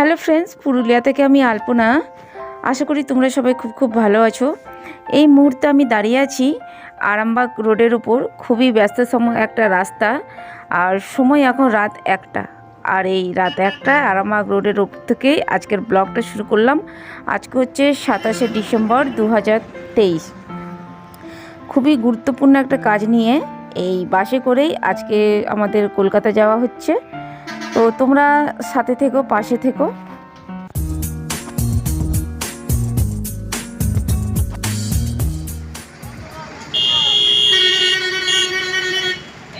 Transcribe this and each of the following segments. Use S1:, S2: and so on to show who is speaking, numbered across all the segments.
S1: Hello friends Purulia থেকে আমি আলপনা। আশা করি তোমরা সবাই খুব খুব ভালো আছো। এই মুহূর্তে আমি দাঁড়িয়ে আছি আরামবাগ রোডের উপর। খুবই ব্যস্ত সময় একটা রাস্তা আর সময় এখন রাত একটা। আর এই রাত একটা আরামবাগ রোডের উপর থেকেই আজকের ব্লগটা শুরু করলাম। আজকে হচ্ছে সাতাশে ডিসেম্বর দু হাজার তেইশ। খুবই গুরুত্বপূর্ণ একটা কাজ নিয়ে এই বাসে করেই আজকে আমাদের কলকাতা যাওয়া হচ্ছে। তো তোমরা সাথে থেকো, পাশে থেকো।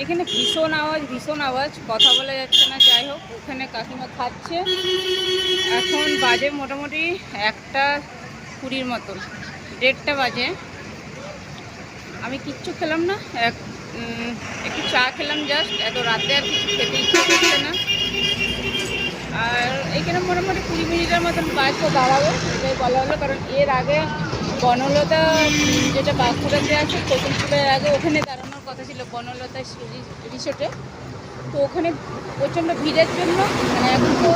S2: এখানে ভীষণ আওয়াজ ভীষণ আওয়াজ। কথা বলা যাচ্ছে না, যাই হোক খাচ্ছে। এখন বাজে মোটামুটি একটা কুড়ির দেড়টা বাজে। আমি কিচ্ছু খেলাম না, এক একটু চা খেলাম জাস্ট এত রাতে আর কিছু খেতে ইচ্ছে করছে না। আর এখানে মোটামুটি কুড়ি মিনিটের মতন বাসটা দাঁড়াবে, এটাই বলা হলো, কারণ এর আগে বনলতা, যেটা বাঁকুড়াতে আছে কোতুলপুরের আগে ওখানে দাঁড়ানোর কথা ছিল, বনলতা রিসোর্টে। তো ওখানে প্রচণ্ড ভিড়ের জন্য মানে এখন তো,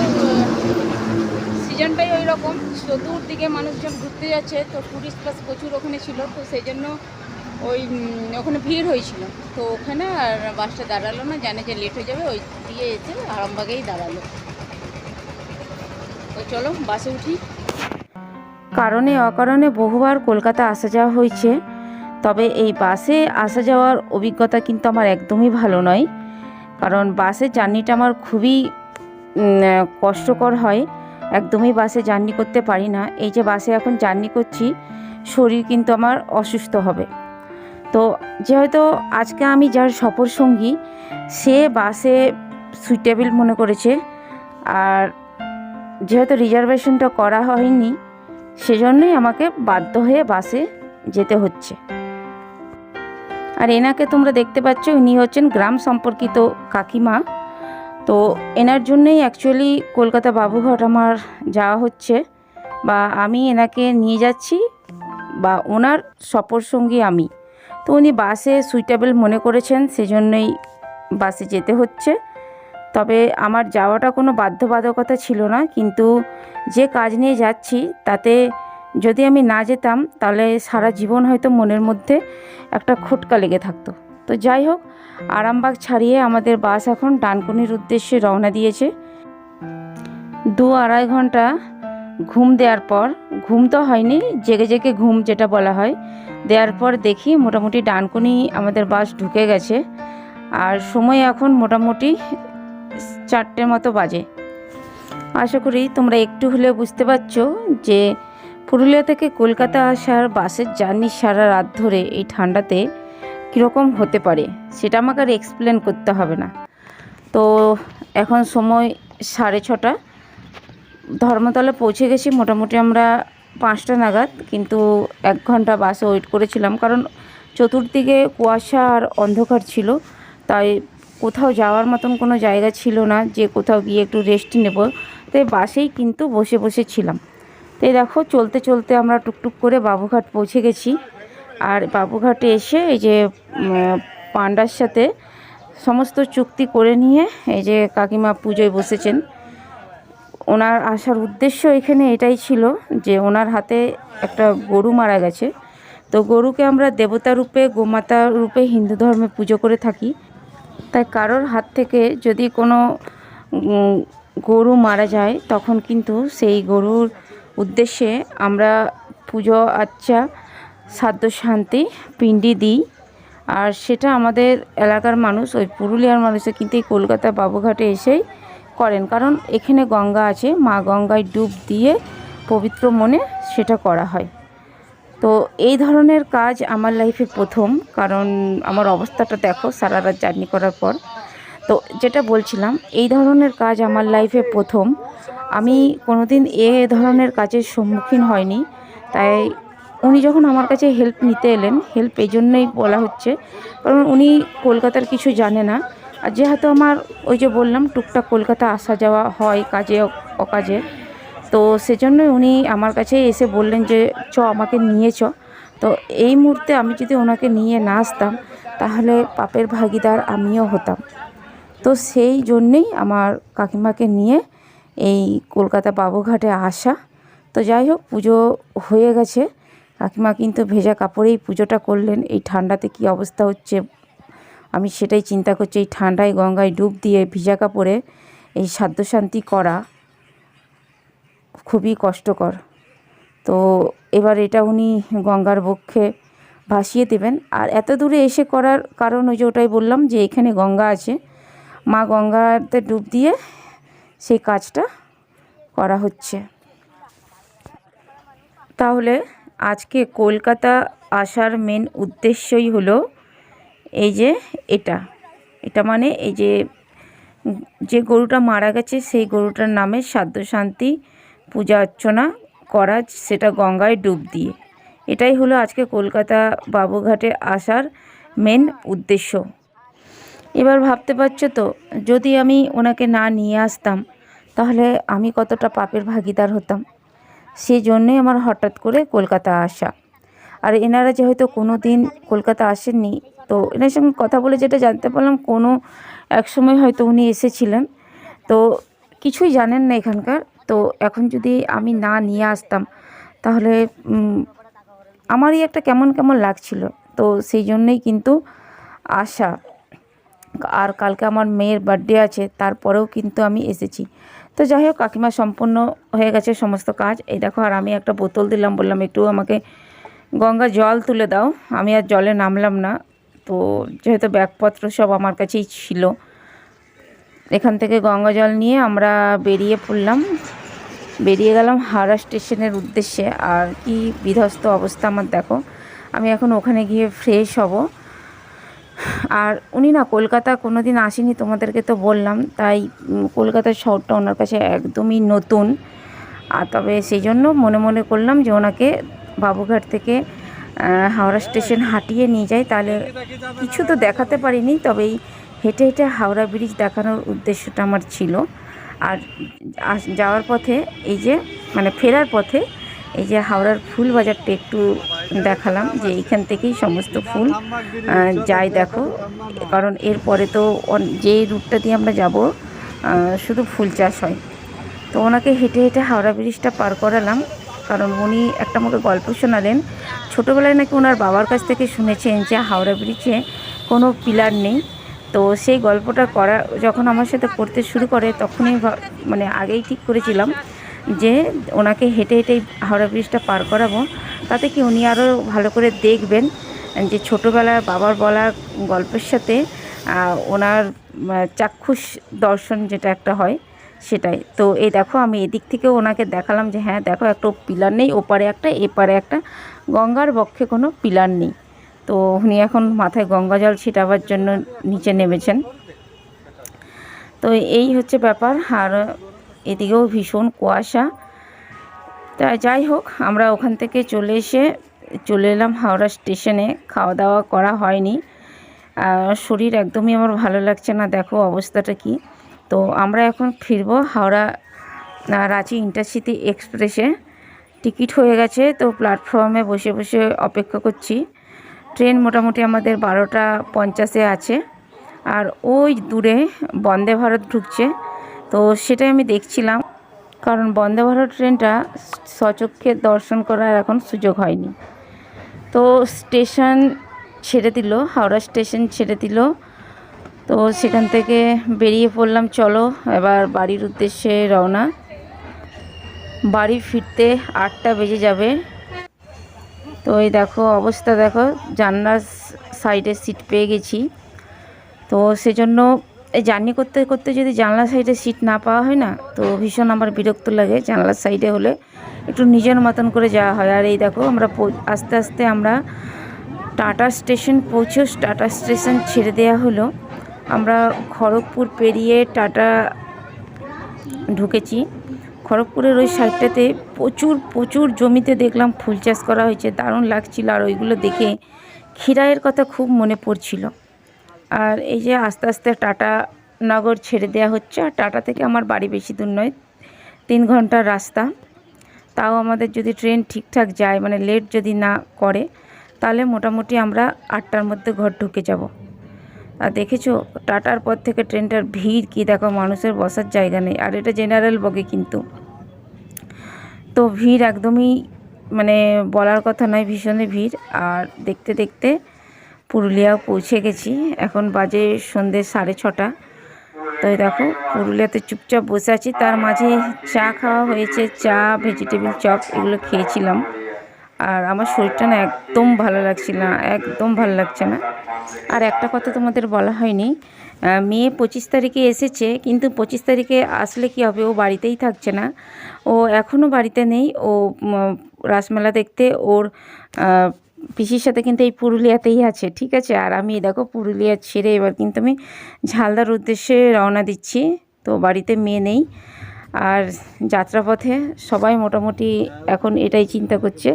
S2: সিজনটাই ওই রকম চতুর্দিকে মানুষজন ঘুরতে যাচ্ছে, তো টুরিস্ট বাস প্রচুর ওখানে ছিল, তো সেই জন্য ওই ওখানে ভিড় হয়েছিল। তো ওখানে আর বাসটা দাঁড়াল না, জানে যে লেট হয়ে যাবে, ওই দিয়ে এসে আরামবাগেই দাঁড়াল। তো চলো বাসে উঠি।
S1: কারণে অকারণে বহুবার কলকাতা আসা যাওয়া হয়েছে, তবে এই বাসে আসা যাওয়ার অভিজ্ঞতা কিন্তু আমার একদমই ভালো নয়। কারণ বাসে জার্নিটা আমার খুবই কষ্টকর হয়। একদমই বাসে জার্নি করতে পারি না। এই যে বাসে এখন জার্নি করছি, শরীর কিন্তু আমার অসুস্থ হবে। তো যেহেতু আজকে আমি যার সফর সঙ্গী, সে বাসে সুইটেবল মনে করেছে। আর যেহেতু রিজার্ভেশনটা করা হয়নি, সেজন্যই আমাকে বাধ্য হয়ে বাসে যেতে হচ্ছে। আর এনাকে তোমরা দেখতে পাচ্ছ, ইনি হচ্ছেন গ্রাম সম্পর্কিত কাকিমা। তো এনার জন্যই অ্যাকচুয়ালি কলকাতা বাবুঘাট আমার যাওয়া হচ্ছে বা আমি এনাকে নিয়ে যাচ্ছি বা ওনার সফর সঙ্গী আমি। তো উনি বাসে সুইটেবল মনে করেছেন, সেজন্যই বাসে যেতে হচ্ছে। তবে আমার যাওয়াটা কোনো বাধ্যবাধকতা ছিল না, কিন্তু যে কাজ নিয়ে যাচ্ছি, তাতে যদি আমি না যেতাম, তাহলে সারা জীবন হয়তো মনের মধ্যে একটা খটকা লেগে থাকতো। তো যাই হোক, আরামবাগ ছাড়িয়ে আমাদের বাস এখন ডানকুনির উদ্দেশ্যে রওনা দিয়েছে। দু আড়াই ঘণ্টা ঘুম দেওয়ার পর, ঘুম তো হয়নি, জেগে জেগে ঘুম যেটা বলা হয়, দেওয়ার পর দেখি মোটামুটি ডানকুনি আমাদের বাস ঢুকে গেছে, আর সময় এখন মোটামুটি চারটের মতো বাজে। আশা করি তোমরা একটু হলে বুঝতে পারছ যে পুরুলিয়া থেকে কলকাতা আসার বাসের জার্নি সারা রাত ধরে এই ঠান্ডাতে কীরকম হতে পারে, সেটা আমাকে আর এক্সপ্লেন করতে হবে না। তো এখন সময় সাড়ে ছটা ধর্মতলা পৌঁছে গেছি, মোটামুটি আমরা পাঁচটা নাগাদ, কিন্তু এক ঘণ্টা বাসে ওয়েট করেছিলাম, কারণ চতুর্দিকে কুয়াশা আর অন্ধকার ছিল, তাই কোথাও যাওয়ার মতন কোনো জায়গা ছিল না, যে কোথাও গিয়ে একটু রেস্ট নেব, তাই বাসেই কিন্তু বসে বসে ছিলাম। তাই দেখো, চলতে চলতে আমরা টুকটুক করে বাবুঘাট পৌঁছে গেছি, আর বাবুঘাটে এসে এই যে পান্ডার সাথে সমস্ত চুক্তি করে নিয়ে, এই যে কাকিমা পুজোয় বসেছেন ওনার আসার উদ্দেশ্য এখানে এটাই ছিল যে ওনার হাতে একটা গরু মারা গেছে। তো গরুকে আমরা দেবতা রূপে, গোমাতা রূপে, হিন্দু ধর্মে পুজো করে থাকি। তাই কারোর হাত থেকে যদি কোনো গরু মারা যায়, তখন কিন্তু সেই গরুর উদ্দেশ্যে আমরা পুজো আচ্চা সাধ্য শান্তি, পিণ্ডি দিই। আর সেটা আমাদের এলাকার মানুষ, ওই পুরুলিয়ার মানুষে কিন্তু এই কলকাতা বাবুঘাটে এসেই করেন, কারণ এখানে গঙ্গা আছে, মা গঙ্গায় ডুব দিয়ে পবিত্র মনে সেটা করা হয়। তো এই ধরনের কাজ আমার লাইফে প্রথম, কারণ আমার অবস্থাটা দেখো সারা রাত জার্নি করার পর। তো যেটা বলছিলাম, এই ধরনের কাজ আমার লাইফে প্রথম। আমি কোনোদিন এ ধরনের কাজের সম্মুখীন হয়নি, তাই উনি যখন আমার কাছে হেল্প নিতে এলেন হেল্প এই জন্যই বলা হচ্ছে, কারণ উনি কলকাতার কিছু জানে না। আর যেহেতু আমার ওই যে বললাম, টুকটাক কলকাতা আসা যাওয়া হয় কাজে, অকাজে, তো সেজন্যই উনি আমার কাছে এসে বললেন যে, চ, আমাকে নিয়ে চ। তো এই মুহূর্তে আমি যদি ওনাকে নিয়ে না আসতাম, তাহলে পাপের ভাগিদার আমিও হতাম। তো সেই জন্যেই আমার কাকিমাকে নিয়ে এই কলকাতা বাবুঘাটে আসা। তো যাই হোক, পুজো হয়ে গেছে। কাকিমা কিন্তু ভেজা কাপড়েই পুজোটা করলেন। এই ঠান্ডাতে কী অবস্থা হচ্ছে আমি সেটাই চিন্তা করছি, এই ঠান্ডায় গঙ্গায় ডুব দিয়ে ভিজা কাপড়ে এই সাধ্যশান্তি করা খুবই কষ্টকর। তো এবার এটা উনি গঙ্গার বক্ষে ভাসিয়ে দেবেন। আর এত দূরে এসে করার কারণ ওই যে ওটাই বললাম যে এখানে গঙ্গা আছে। মা গঙ্গাতে ডুব দিয়ে সেই কাজটা করা হচ্ছে। তাহলে আজকে কলকাতা আসার মেন উদ্দেশ্যই হলো এই যে এটা। এটা মানে এই যে যে গরুটা মারা গেছে সেই গরুটার নামে সাধ্য শান্তি, পূজা অর্চনা করা, সেটা গঙ্গায় ডুব দিয়ে। এটাই হলো আজকে কলকাতা বাবুঘাটে আসার মেন উদ্দেশ্য। এবার ভাবতে পারছ তো, যদি আমি ওনাকে না নিয়ে আসতাম, তাহলে আমি কতটা পাপের ভাগিদার হতাম? সেই জন্যই আমার হঠাৎ করে কলকাতা আসা। আর এনারা যেহেতু কোনো দিন কলকাতা আসেননি তো এনার সঙ্গে কথা বলে যেটা জানতে পারলাম, কোনো এক সময় হয়তো উনি এসেছিলেন। তো কিছুই জানেন না এখানকার। তো এখন যদি আমি না নিয়ে আসতাম, তাহলে আমারই একটা কেমন কেমন লাগছিল। তো সেই জন্যই কিন্তু আসা আর কালকে আমার মেয়ের বার্থডে আছে, তারপরেও কিন্তু আমি এসেছি। তো যাই হোক, কাকিমা সম্পূর্ণ হয়ে গেছে সমস্ত কাজ। এই দেখো, আর আমি একটা বোতল দিলাম, বললাম, একটু আমাকে গঙ্গা জল তুলে দাও। আমি আর জলে নামলাম না। তো যেহেতু ব্যাগপত্র সব আমার কাছেই ছিল এখান থেকে গঙ্গা জল নিয়ে আমরা বেরিয়ে পড়লাম। বেরিয়ে গেলাম হাওড়া স্টেশনের উদ্দেশ্যে। আর কি বিধ্বস্ত অবস্থা আমার দেখো আমি এখন ওখানে গিয়ে ফ্রেশ হব। আর উনি না কলকাতা কোনো দিন আসেনি তোমাদেরকে তো বললাম তাই উম, কলকাতার শহরটা ওনার কাছে একদমই নতুন। আর তবে সেই জন্য মনে মনে করলাম যে ওনাকে বাবুঘাট থেকে হাওড়া স্টেশন হাঁটিয়ে নিয়ে যাই, তাহলে কিছু তো দেখাতে পারিনি তবে এই হেঁটে হেঁটে হাওড়া ব্রিজ দেখানোর উদ্দেশ্যটা আমার ছিল। আর যাওয়ার পথে এই যে মানে ফেরার পথে এই যে হাওড়ার ফুল বাজারটা একটু দেখালাম, যে এইখান থেকেই সমস্ত ফুল যায় দেখো, কারণ এরপরে তো যে রুটটা দিয়ে আমরা যাব শুধু ফুল চাষ হয়। তো ওনাকে হেঁটে হেঁটে হাওড়া ব্রিজটা পার করালাম। কারণ উনি একটা আমাকে গল্প শোনালেন। ছোটোবেলায় নাকি ওনার বাবার কাছ থেকে শুনেছেন যে হাওড়া ব্রিজে কোনো পিলার নেই। তো সেই গল্পটা করা, যখন আমার সাথে করতে শুরু করে তখনই মানে আগেই ঠিক করেছিলাম যে ওনাকে হেঁটে হেঁটেই হাওড়া ব্রিজটা পার করাবো। তাতে কি উনি আরও ভালো করে দেখবেন যে ছোটোবেলার বাবার বলা গল্পের সাথে ওনার চাক্ষুষ দর্শন যেটা একটা হয় সেটাই। তো এই দেখো আমি এদিক থেকেও ওনাকে দেখালাম যে হ্যাঁ দেখো একটা পিলার নেই, ওপারে একটা, এপারে একটা। গঙ্গার বক্ষে কোনো পিলার নেই। তো উনি এখন মাথায় গঙ্গা জল ছিটাবার জন্য নিচে নেমেছেন। তো এই হচ্ছে ব্যাপার। আর এদিকেও ভীষণ কুয়াশা। তা যাই হোক, আমরা ওখান থেকে চলে এসে চলে এলাম হাওড়া স্টেশনে। খাওয়া দাওয়া করা হয়নি। আর শরীর একদমই আমার ভালো লাগছে না। দেখো অবস্থাটা কি। তো আমরা এখন ফিরবো হাওড়া রাঁচি ইন্টারসিটি এক্সপ্রেসে টিকিট হয়ে গেছে, তো প্ল্যাটফর্মে বসে বসে অপেক্ষা করছি। ট্রেন মোটামুটি আমাদের বারোটা পঞ্চাশে আছে। আর ওই দূরে বন্দে ভারত ঢুকছে, তো সেটাই আমি দেখছিলাম। কারণ বন্দে ভারত ট্রেনটা সচক্ষে দর্শন করার এখন সুযোগ হয়নি। তো স্টেশন ছেড়ে দিল, হাওড়া স্টেশন ছেড়ে দিল। তো সেখান থেকে বেরিয়ে পড়লাম, চলো এবার বাড়ির উদ্দেশ্যে রওনা। বাড়ি ফিরতে আটটা বেজে যাবে। তো এই দেখো অবস্থা, দেখো জানলার সাইডে সিট পেয়ে গেছি। তো সেজন্য এই জার্নি করতে করতে যদি জানলা সাইডে সিট না পাওয়া হয় না, তো ভীষণ আমার বিরক্ত লাগে জানলার সাইডে হলে। একটু নিজের মতন করে যাওয়া হয়। আর এই দেখো আমরা আস্তে আস্তে আমরা টাটা স্টেশন পৌঁছে টাটা স্টেশন ছেড়ে দেওয়া হলো। আমরা খড়গপুর পেরিয়ে টাটা ঢুকেছি। খড়গপুরের ওই সাইডটাতে প্রচুর প্রচুর জমিতে দেখলাম ফুল চাষ করা হয়েছে, দারুণ লাগছিল আর ওইগুলো দেখে খিরাইয়ের কথা খুব মনে পড়ছিল। আর এই যে আস্তে আস্তে টাটা নগর ছেড়ে দেওয়া হচ্ছে, আর টাটা থেকে আমার বাড়ি বেশি দূর নয়, তিন ঘণ্টার রাস্তা। তাও আমাদের যদি ট্রেন ঠিকঠাক যায় মানে লেট যদি না করে, তাহলে মোটামুটি আমরা আটটার মধ্যে ঘর ঢুকে যাব। আর দেখেছ, টাটার পর থেকে ট্রেনটার ভিড় কি দেখো, মানুষের বসার জায়গা নেই। আর এটা জেনারেল বগে কিন্তু। তো ভিড় একদমই মানে বলার কথা নয়, ভীষণই ভিড়। আর দেখতে দেখতে পুরুলিয়া পৌঁছে গেছি। এখন বাজে সন্ধ্যে সাড়ে ছটা। তো দেখো, পুরুলিয়াতে চুপচাপ বসে আছি। তার মাঝে চা খাওয়া হয়েছে, চা ভেজিটেবিল চপ, এগুলো খেয়েছিলাম। আর আমার শরীরটা না একদম ভালো লাগছিল না, একদম ভালো লাগছে না। আর একটা কথা তোমাদের বলা হয়নি মেয়ে পঁচিশ তারিখে এসেছে, কিন্তু পঁচিশ তারিখে আসলে কি হবে? ও বাড়িতেই থাকছে না। ও এখনও বাড়িতে নেই, ও রাসমেলা দেখতে ওর পিসির সাথে কিন্তু এই পুরুলিয়াতেই আছে, ঠিক আছে? আর আমি দেখো পুরুলিয়া ছেড়ে এবার কিন্তু আমি ঝালদার উদ্দেশ্যে রওনা দিচ্ছি। তো বাড়িতে মেয়ে নেই। আর যাত্রাপথে সবাই মোটামুটি এখন এটাই চিন্তা করছে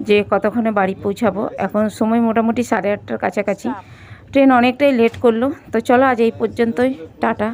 S1: যে কতক্ষণে বাড়ি পৌঁছাবো। এখন সময় মোটামুটি সাড়ে আটটার কাছাকাছি। ট্রেন অনেকটাই লেট করল। তো চলো আজ এই পর্যন্তই। টাটা।